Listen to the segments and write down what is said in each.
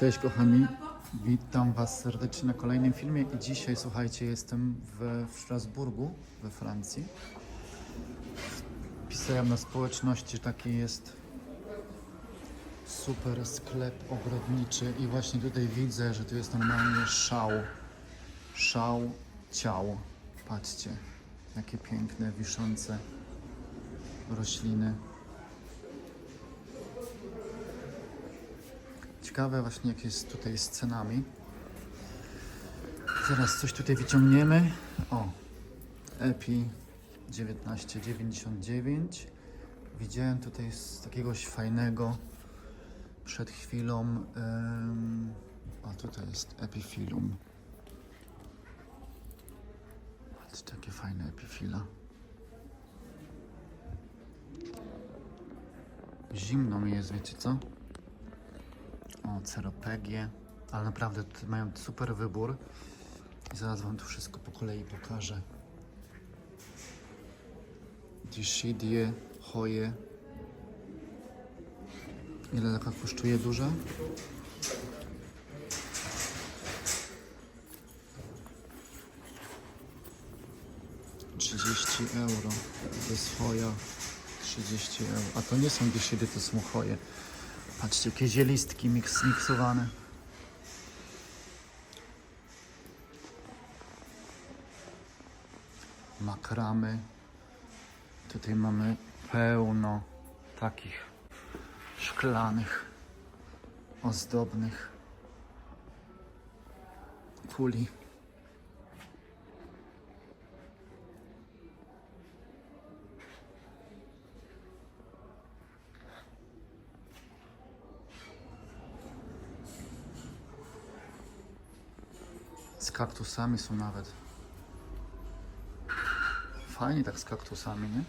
Cześć kochani, witam Was serdecznie na kolejnym filmie i dzisiaj słuchajcie jestem w, w Strasburgu we Francji. Pisałem na społeczności, taki jest super sklep ogrodniczy i właśnie tutaj widzę, że tu jest normalnie szał, szał ciał. Patrzcie, jakie piękne, wiszące rośliny. Ciekawe właśnie jak jest tutaj z cenami. Zaraz coś tutaj wyciągniemy. O, EPI 1999. Widziałem tutaj z takiegoś fajnego przed chwilą. Ym, o, tutaj jest Epifilum. Patrzcie, jakie fajne Epifila. Zimno mi jest, wiecie co? O, ceropegie. Ale naprawdę mają super wybór. I zaraz wam tu wszystko po kolei pokażę. Dishidie, hoje. Ile taka kosztuje duża? Trzydzieści euro. To jest hoja. 30 euro. A to nie są dishidy, to są hoje. Patrzcie, jakie zielistki miks, miksowane. Makramy. Tutaj mamy pełno takich szklanych, ozdobnych kuli. Z kaktusami są nawet. Fajnie tak z kaktusami, nie?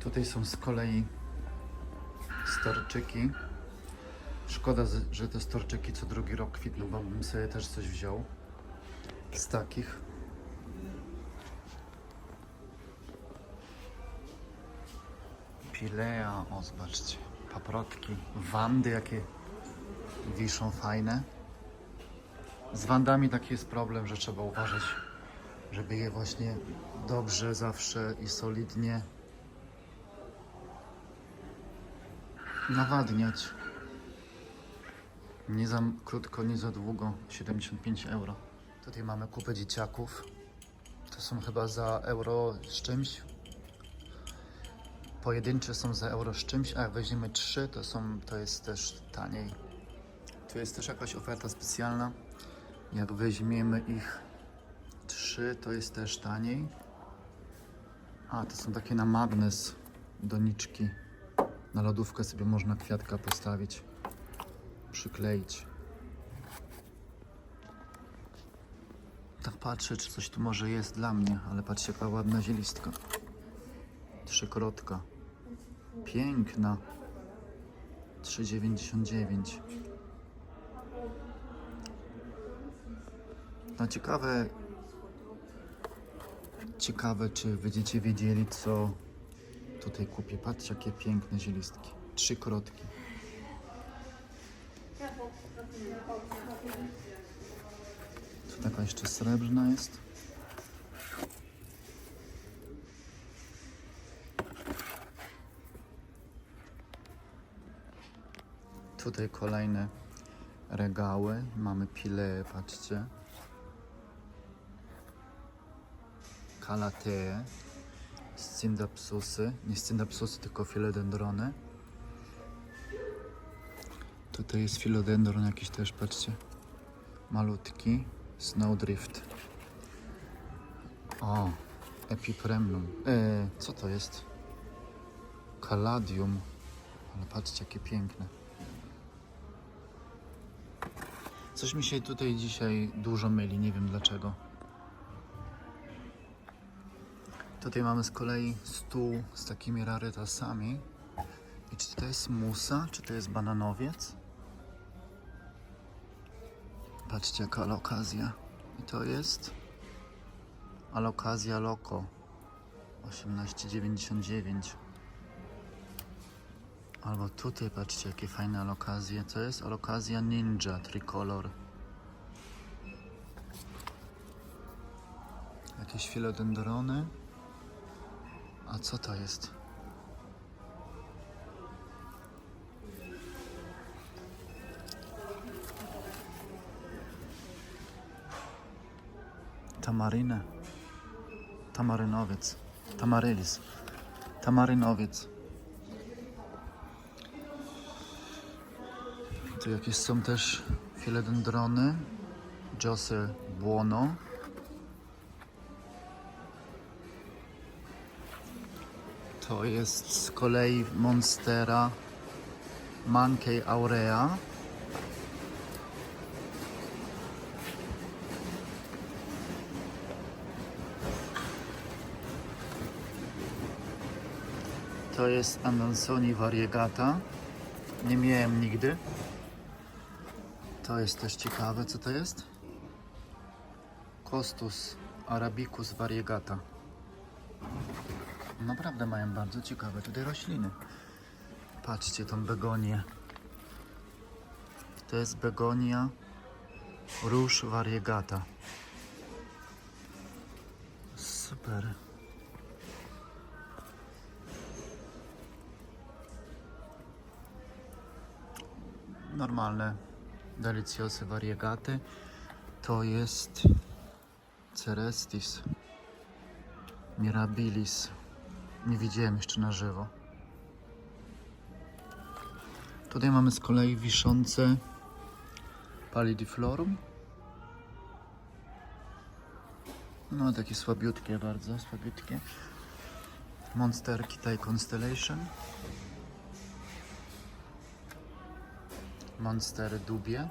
Tutaj są z kolei storczyki. Szkoda, że te storczyki co drugi rok kwitną, bo bym sobie też coś wziął z takich. Pilea, o zobaczcie, paprotki, wandy jakie wiszą fajne. Z wandami taki jest problem, że trzeba uważać, żeby je właśnie dobrze zawsze i solidnie nawadniać. Nie za krótko, nie za długo. 75 euro. Tutaj mamy kupę dzieciaków. To są chyba za euro z czymś. Pojedyncze są za euro z czymś, a jak weźmiemy trzy, to, są, to jest też taniej. Tu jest też jakaś oferta specjalna. Jak weźmiemy ich trzy, to jest też taniej. A, to są takie na magnes doniczki. Na lodówkę sobie można kwiatka postawić, przykleić. Tak patrzę, czy coś tu może jest dla mnie, ale patrzcie, jaka ładna zielistka. Trzykrotka. Piękna. 3,99. No ciekawe, ciekawe czy będziecie wiedzieli co tutaj kupię. Patrzcie jakie piękne zielistki. Trzy krotki. Tu taka jeszcze srebrna jest. Tutaj kolejne regały. Mamy pile, patrzcie. Kalatee. Scindapsusy. Nie scindapsusy, tylko filodendrony. Tutaj jest filodendron jakiś też, patrzcie. Malutki. Snowdrift. O, epipremnum. E, co to jest? Caladium. Ale patrzcie, jakie piękne. Coś mi się tutaj dzisiaj dużo myli, nie wiem dlaczego. Tutaj mamy z kolei stół z takimi rarytasami. I czy to jest musa, czy to jest bananowiec? Patrzcie jaka alokazja. I to jest alokazja loco. 18,99. Albo tutaj patrzcie jakie fajne alokazje. To jest alokazja Ninja Tricolor. Jakieś filodendrony. A co to jest? Tamarynę. Tamarynowiec. Tamarylis. Tamarynowiec. Tu jakieś są też filodendrony. Jose Buono. To jest z kolei Monstera Mankey Aurea. To jest Anansoni Variegata. Nie miałem nigdy. To jest też ciekawe, co to jest? Costus Arabicus Variegata. Naprawdę mają bardzo ciekawe tutaj rośliny. Patrzcie tą begonię. To jest begonia róż variegata. Super. Normalne deliciosy variegaty. To jest Cerestis Mirabilis. Nie widziałem jeszcze na żywo. Tutaj mamy z kolei wiszące Pallidiflorum. No takie słabiutkie bardzo, słabiutkie. Monster Kitai Constellation. Monster Dubie.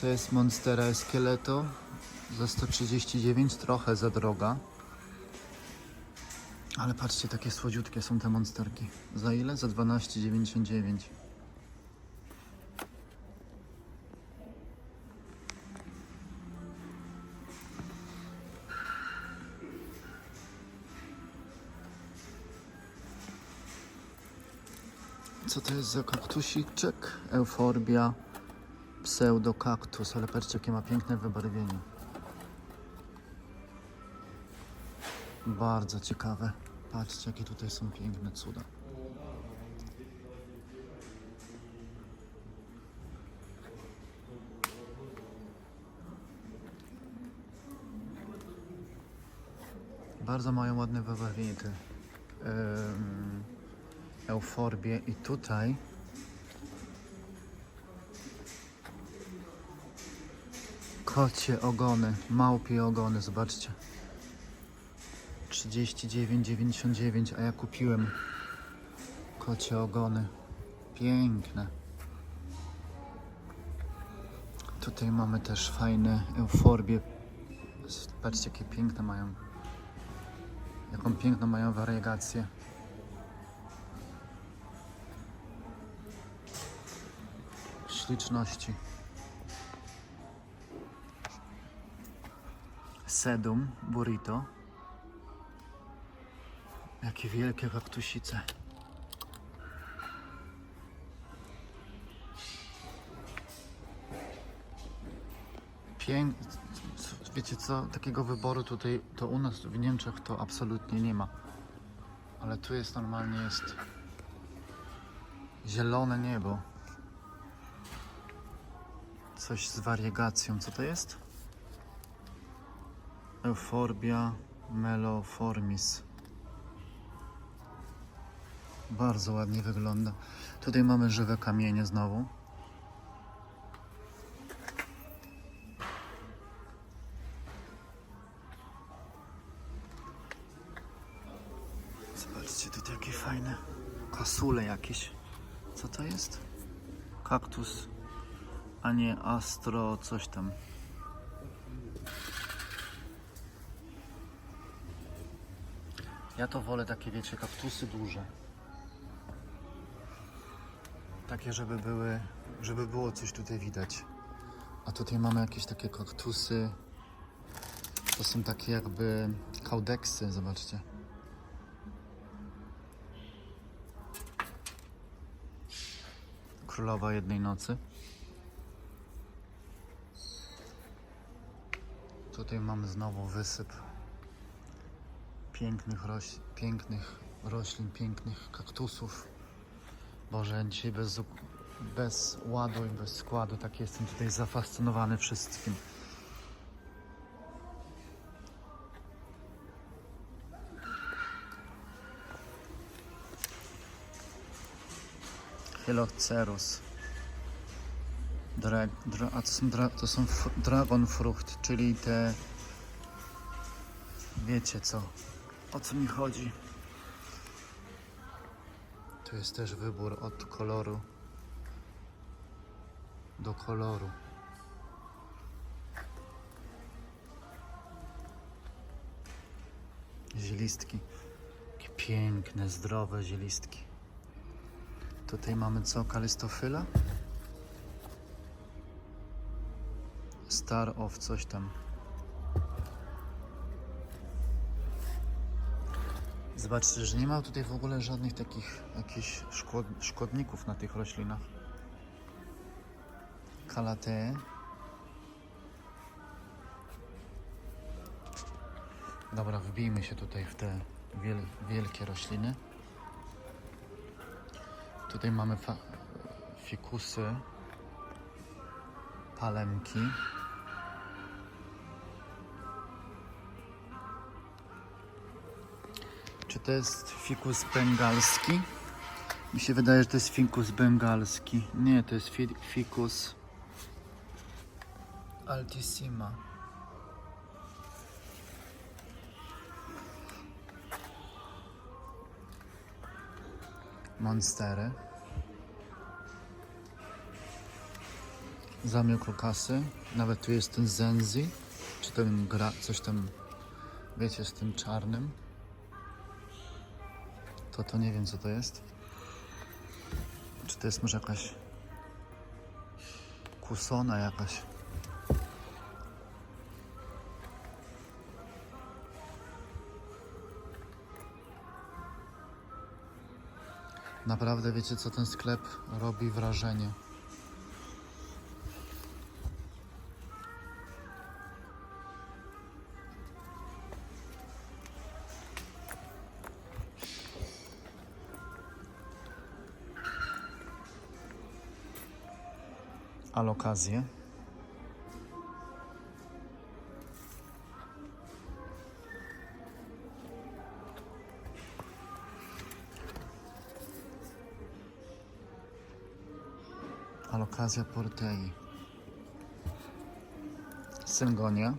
To jest Monstera Esqueleto za 139, trochę za droga. Ale patrzcie, takie słodziutkie są te monsterki. Za ile? Za 12,99. Co to jest za kaktusiczek? Euforbia pseudokaktus, ale patrzcie jakie ma piękne wybarwienie. Bardzo ciekawe. Patrzcie jakie tutaj są piękne cuda. Bardzo mają ładne wybarwienie te euforbie i tutaj Kocie ogony, małpie ogony, zobaczcie. 39,99, a ja kupiłem kocie ogony. Piękne. Tutaj mamy też fajne euforbie. Patrzcie, jakie piękne mają. Jaką piękną mają wariegację. Śliczności. Sedum burrito. Jakie wielkie kaktusice. Pięk... Wiecie co, takiego wyboru tutaj, to u nas w Niemczech to absolutnie nie ma. Ale tu jest normalnie jest zielone niebo. Coś z wariegacją. Co to jest? Euphorbia meloformis. Bardzo ładnie wygląda. Tutaj mamy żywe kamienie znowu. Zobaczcie, tutaj jakie fajne kasule jakieś. Co to jest? Kaktus, a nie astro, coś tam. Ja to wolę takie, wiecie, kaktusy duże. Takie, żeby były, żeby było coś tutaj widać. A tutaj mamy jakieś takie kaktusy To są takie jakby kaudeksy, zobaczcie. Królowa jednej nocy. Tutaj mamy znowu wysyp pięknych, roś, pięknych roślin, pięknych kaktusów. Boże, dzisiaj bez, bez ładu i bez składu, tak jestem tutaj zafascynowany wszystkim. Hylocerus. Dra, dra, a to są, dra, to są dragon frucht, czyli te. Wiecie co? O co mi chodzi? Tu jest też wybór od koloru do koloru. Zielistki. Jakie piękne, zdrowe zielistki. Tutaj mamy co? Kalistofyla? Star of coś tam. Zobaczcie, że nie ma tutaj w ogóle żadnych takich jakichś szkod, szkodników na tych roślinach. Kalate. Dobra, wbijmy się tutaj w te wiel, wielkie rośliny. Tutaj mamy fikusy, palemki. Czy to jest fikus bengalski? Mi się wydaje, że to jest fikus bengalski. Nie, to jest fi- fikus altissima. Monstery. Lukasy. Nawet tu jest ten Zenzi. Czy ten gra, coś tam, wiecie, z tym czarnym. To to nie wiem co to jest. Czy to jest może jakaś kusona jakaś. Naprawdę wiecie co ten sklep robi wrażenie. Alokazje. Alokazja Portei. Syngonia.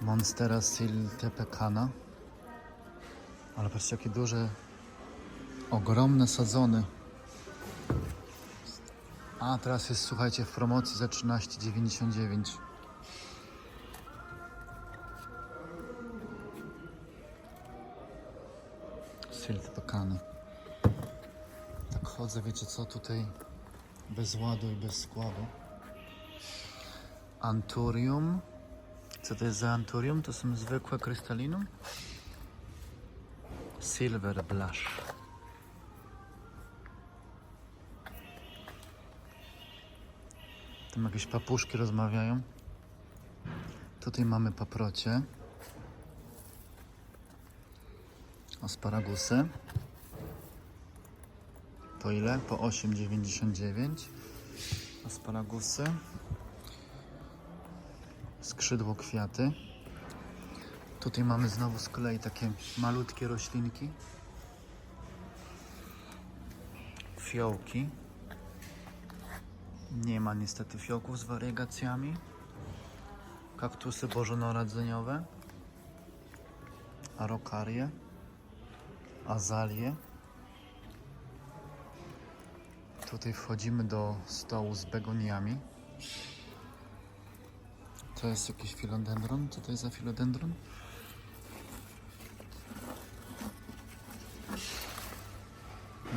Monstera Siltepecana. Ale patrzcie, jakie duże, ogromne sadzony. A, teraz jest, słuchajcie, w promocji za 13,99. Siltepecany. Tak chodzę, wiecie co, tutaj bez ładu i bez składu. Anturium. Co to jest za anturium? To są zwykłe krystalinum? Silver blush. Tam jakieś papuszki rozmawiają. Tutaj mamy paprocie. Asparagusy. Po ile? Po 8,99. Asparagusy. Skrzydło kwiaty. Tutaj mamy znowu z kolei takie malutkie roślinki. Fiołki. Nie ma niestety fiołków z wariegacjami. Kaktusy bożonarodzeniowe. Arokarie. Azalie. Tutaj wchodzimy do stołu z begoniami. To jest jakiś filodendron? Co to jest za filodendron?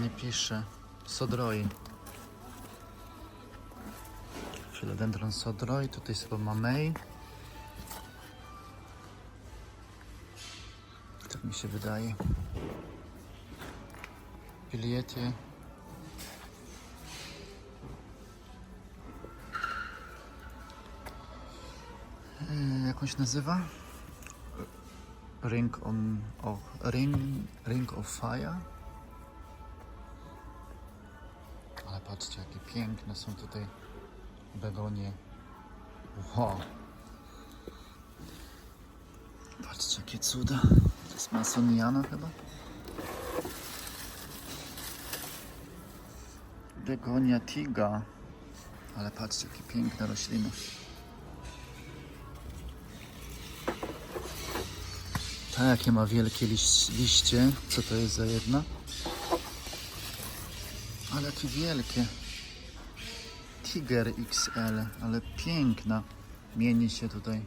Nie pisze. Sodroi. Philodendron Sodroi, tutaj sobie ma May. Tak mi się wydaje. Pilietie. Yy, Jak on się nazywa? Ring on of, ring, ring of Fire. Ale patrzcie, jakie piękne są tutaj begonie. Wow. Patrzcie, jakie cuda. To jest masoniana chyba? Begonia tiga. Ale patrzcie, jakie piękne rośliny. Ta jakie ma wielkie liś, liście. Co to jest za jedna? Ale jakie wielkie. Tiger XL, ale piękna. Mieni się tutaj.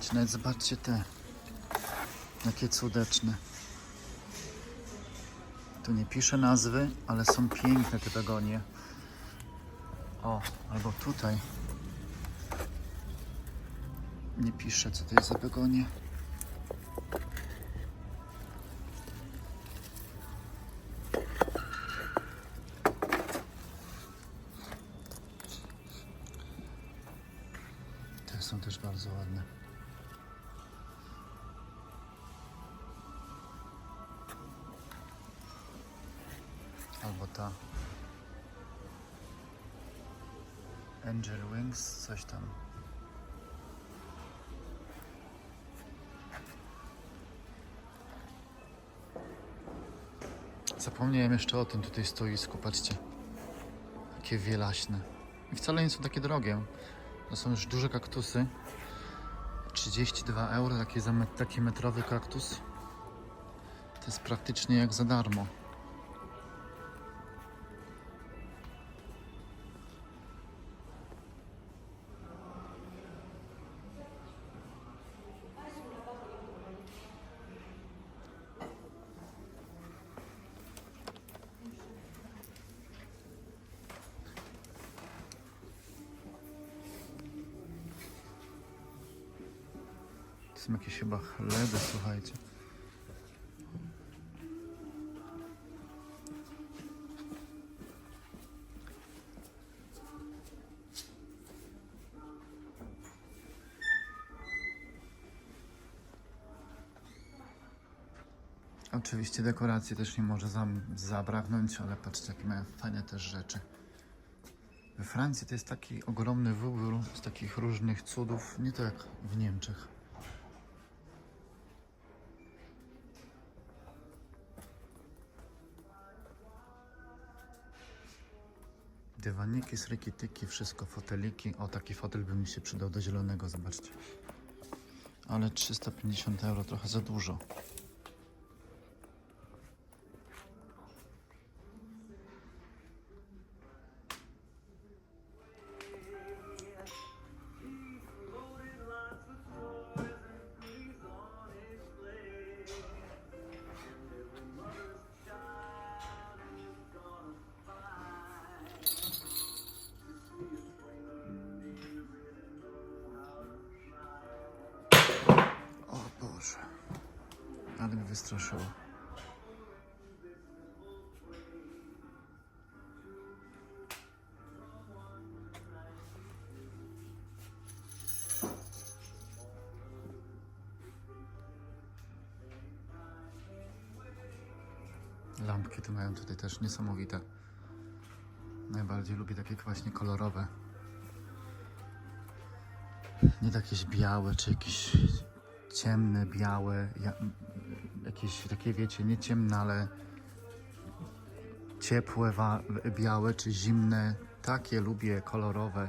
Czy nawet zobaczcie te. Jakie cudeczne. Tu nie piszę nazwy, ale są piękne te begonie. O, albo tutaj. Nie piszę, co to jest za begonie. Angel Wings, coś tam. Zapomniałem jeszcze o tym tutaj stoisku, patrzcie. Takie wielaśne. I wcale nie są takie drogie. To są już duże kaktusy. 32 euro, taki, taki metrowy kaktus. To jest praktycznie jak za darmo. Chleby, słuchajcie. Oczywiście dekoracji też nie może zabraknąć, ale patrzcie, jakie mają fajne też rzeczy. We Francji to jest taki ogromny wybór z takich różnych cudów, nie tak jak w Niemczech. Dywaniki, srykityki, wszystko, foteliki. O, taki fotel by mi się przydał do zielonego, zobaczcie. Ale 350 euro, trochę za dużo. Lampki te mają tutaj też niesamowite. Najbardziej lubię takie właśnie kolorowe. Nie takie białe, czy jakieś ciemne, białe, ja, jakieś takie wiecie, nie ciemne, ale ciepłe, białe czy zimne. Takie lubię, kolorowe,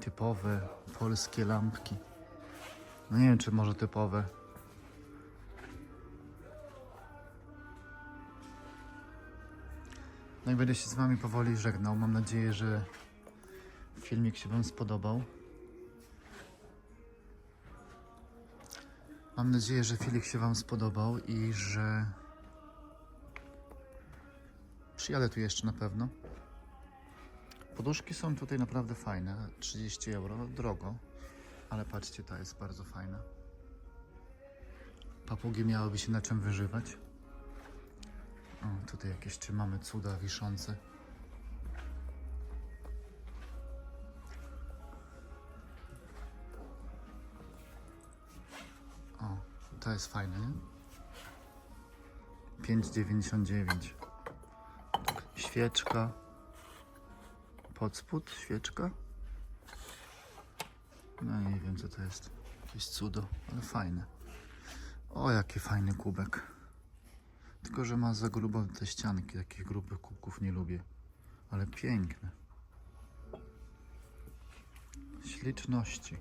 typowe polskie lampki. No nie wiem, czy może typowe. No i będę się z Wami powoli żegnał. Mam nadzieję, że filmik się Wam spodobał. Mam nadzieję, że filmik się Wam spodobał i że Przyjadę tu jeszcze na pewno. Poduszki są tutaj naprawdę fajne. 30 euro, no drogo. Ale patrzcie, ta jest bardzo fajna. Papugi miałyby się na czym wyżywać. O, tutaj jakieś czy mamy cuda wiszące. O, to jest fajne, nie? 5,99. Świeczka. Pod spód świeczka. No nie wiem co to jest. Jakieś cudo, ale fajne. O, jaki fajny kubek. Tylko, że ma za grubo te ścianki. Takich grubych kubków nie lubię. Ale piękne. Śliczności.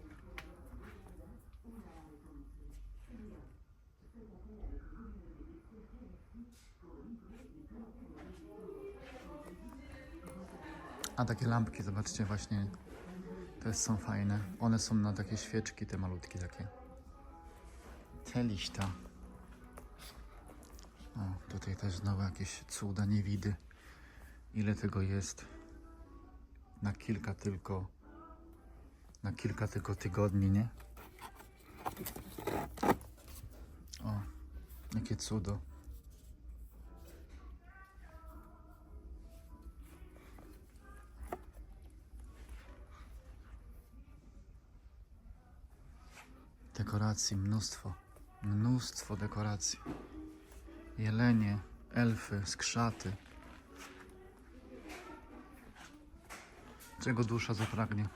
A takie lampki, zobaczcie, właśnie też są fajne. One są na takie świeczki, te malutkie takie. Te liśta. O, tutaj też znowu jakieś cuda, niewidy. Ile tego jest? Na kilka tylko. Na kilka tylko tygodni, nie? O, jakie cudo. Dekoracji mnóstwo. Mnóstwo dekoracji. Jelenie, elfy, skrzaty. Czego dusza zapragnie.